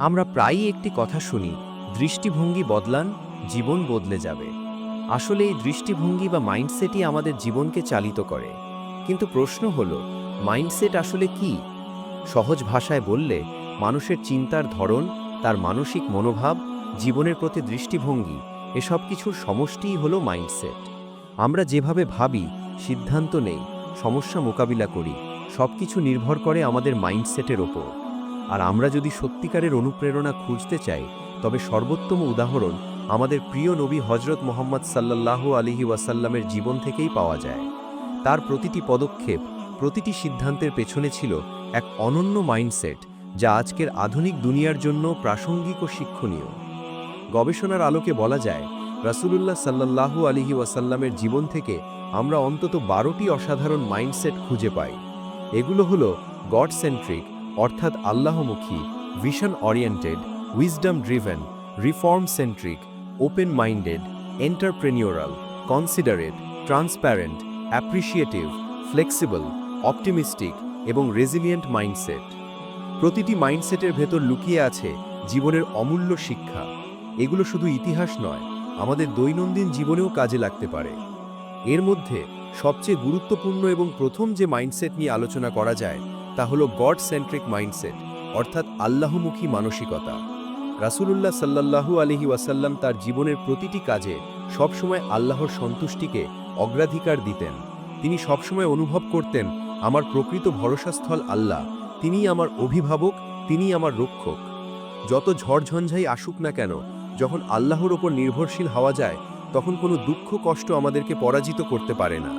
আমরা প্রায়ই একটি কথা শুনি, দৃষ্টিভঙ্গি বদলান, জীবন বদলে যাবে। আসলে এই দৃষ্টিভঙ্গি বা মাইন্ডসেটই আমাদের জীবনকে চালিত করে। কিন্তু প্রশ্ন হল, মাইন্ডসেট আসলে কি? সহজ ভাষায় বললে, মানুষের চিন্তার ধরন, তার মানসিক মনোভাব, জীবনের প্রতি দৃষ্টিভঙ্গি, এসব কিছুর সমষ্টিই হলো মাইন্ডসেট। আমরা যেভাবে ভাবি, সিদ্ধান্ত নেই, সমস্যা মোকাবিলা করি সব কিছু নির্ভর করে আমাদের মাইন্ডসেটের ওপর। আর আমরা যদি সত্যিকারের অনুপ্রেরণা খুঁজতে চাই, তবে সর্বোত্তম উদাহরণ আমাদের প্রিয় নবী হজরত মোহাম্মদ সাল্লাল্লাহু আলিহি ওয়াসাল্লামের জীবন থেকেই পাওয়া যায়। তার প্রতিটি পদক্ষেপ, প্রতিটি সিদ্ধান্তের পেছনে ছিল এক অনন্য মাইন্ডসেট যা আজকের আধুনিক দুনিয়ার জন্য প্রাসঙ্গিক ও শিক্ষণীয়। গবেষণার আলোকে বলা যায়, রাসূলুল্লাহ সাল্লাল্লাহু আলিহি ওয়াসাল্লামের জীবন থেকে আমরা অন্তত বারোটি অসাধারণ মাইন্ডসেট খুঁজে পাই। এগুলো হলো গড সেন্ট্রিক অর্থাৎ আল্লাহমুখী vision oriented wisdom driven reform centric open minded entrepreneurial considerate transparent appreciative flexible optimistic এবং রেজিলিয়েন্ট মাইন্ডসেট প্রতিটি মাইন্ডসেটের ভেতর লুকিয়ে আছে জীবনের অমূল্য শিক্ষা। এগুলো শুধু ইতিহাস নয়, আমাদের দৈনন্দিন জীবনেও কাজে লাগতে পারে। এর মধ্যে সবচেয়ে গুরুত্বপূর্ণ এবং প্রথম যে মাইন্ডসেট নিয়ে আলোচনা করা যায় তা হলো গড সেন্ট্রিক মাইন্ডসেট, অর্থাৎ আল্লাহমুখী মানসিকতা। রাসূলুল্লাহ সাল্লাল্লাহু আলহি ওয়াসাল্লাম তার জীবনের প্রতিটি কাজে সবসময় আল্লাহর সন্তুষ্টিকে অগ্রাধিকার দিতেন। তিনি সবসময় অনুভব করতেন, আমার প্রকৃত ভরসাস্থল আল্লাহ, তিনিই আমার অভিভাবক, তিনিই আমার রক্ষক। যত ঝড়ঝঞ্ঝাই আসুক না কেন, যখন আল্লাহর ওপর নির্ভরশীল হওয়া যায়, তখন কোনো দুঃখ কষ্ট আমাদেরকে পরাজিত করতে পারে না।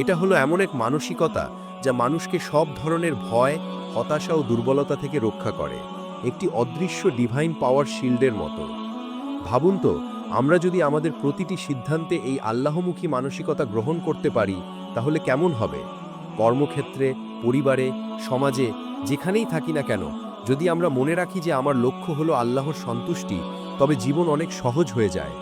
এটা হলো এমন এক মানসিকতা যা মানুষকে সব ধরনের ভয়, হতাশা ও দুর্বলতা থেকে রক্ষা করে। একটি অদৃশ্য ডিভাইন পাওয়ার শিল্ডের মতো। ভাবুন তো, আমরা যদি আমাদের প্রতিটি সিদ্ধান্তে এই আল্লাহমুখী মানসিকতা গ্রহণ করতে পারি, তাহলে কেমন হবে? কর্মক্ষেত্রে, পরিবারে, সমাজে, যেখানেই থাকি না কেন, যদি আমরা মনে রাখি যে আমার লক্ষ্য হলো আল্লাহর সন্তুষ্টি, তবে জীবন অনেক সহজ হয়ে যায়।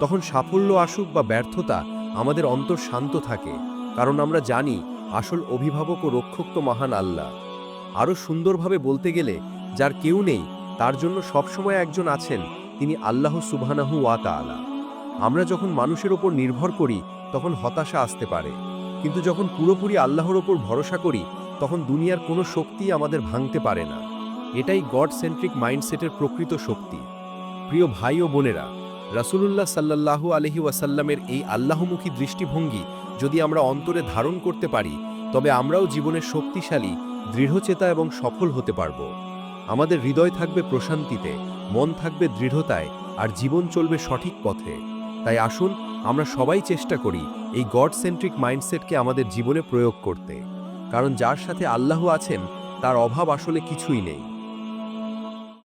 তখন সাফল্য আসুক বা ব্যর্থতা, আমাদের অন্তর শান্ত থাকে। কারণ আমরা জানি আসল অভিভাবক ও রক্ষক তো মহান আল্লাহ। আরও সুন্দরভাবে বলতে গেলে, যার কেউ নেই, তার জন্য সবসময় একজন আছেন তিনি আল্লাহ সুবহানাহু ওয়া তাআলা। আমরা যখন মানুষের ওপর নির্ভর করি, তখন হতাশা আসতে পারে। কিন্তু যখন পুরোপুরি আল্লাহর ওপর ভরসা করি, তখন দুনিয়ার কোনো শক্তি আমাদের ভাঙতে পারে না। এটাই গড সেন্ট্রিক মাইন্ডসেটের প্রকৃত শক্তি। প্রিয় ভাই ও বোনেরা রাসূলুল্লাহ সাল্লাল্লাহু আলহি ওয়াসাল্লামের এই আল্লাহমুখী দৃষ্টিভঙ্গি যদি আমরা অন্তরে ধারণ করতে পারি, তবে আমরাও জীবনের শক্তিশালী, দৃঢ়চেতা এবং সফল হতে পারব। আমাদের হৃদয় থাকবে প্রশান্তিতে, মন থাকবে দৃঢ়তায়, আর জীবন চলবে সঠিক পথে। তাই আসুন, আমরা সবাই চেষ্টা করি এই গড সেন্ট্রিক মাইন্ডসেটকে আমাদের জীবনে প্রয়োগ করতে। কারণ যার সাথে আল্লাহ আছেন, তার অভাব আসলে কিছুই নেই।